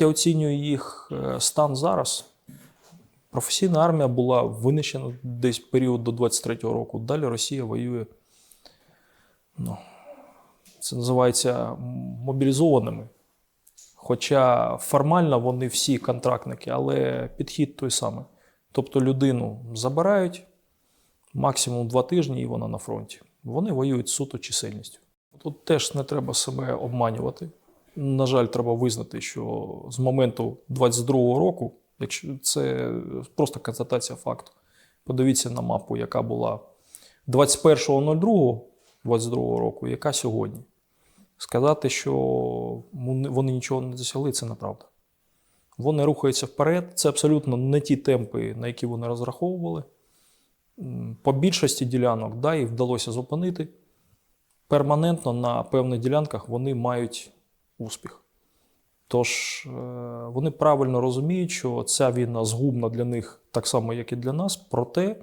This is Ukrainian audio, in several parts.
Я оцінюю їх е, стан зараз. Професійна армія була винищена десь період до 23-го року. Далі Росія воює. Ну, це називається мобілізованими. Хоча формально вони всі контрактники, але підхід той самий. Тобто людину забирають максимум два тижні, і вона на фронті. Вони воюють суто чисельністю. Тут теж не треба себе обманювати. На жаль, треба визнати, що з моменту 22-го року, якщо це просто констатація факту, подивіться на мапу, яка була 21.02.22 року, яка сьогодні. Сказати, що вони вони нічого не досягли, це неправда. Вони рухаються вперед. Це абсолютно не ті темпи, на які вони розраховували. По більшості ділянок да, їх вдалося зупинити. Перманентно на певних ділянках вони мають успіх. Тож е, вони правильно розуміють, що ця війна згубна для них так само, як і для нас, проте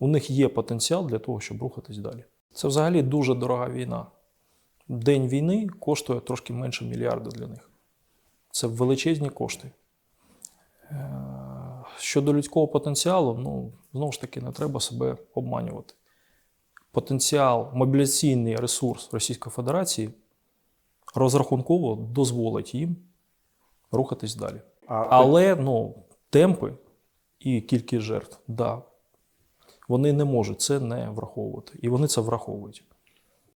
у них є потенціал для того, щоб рухатись далі. Це взагалі дуже дорога війна. День війни коштує трошки менше мільярда для них. Це величезні кошти. Е, Щодо людського потенціалу, ну, знову ж таки, не треба себе обманювати. Потенціал, мобілізаційний ресурс Російської Федерації розрахунково дозволить їм рухатись далі. А, Але ну, темпи і кількість жертв, да, вони не можуть це не враховувати. І вони це враховують.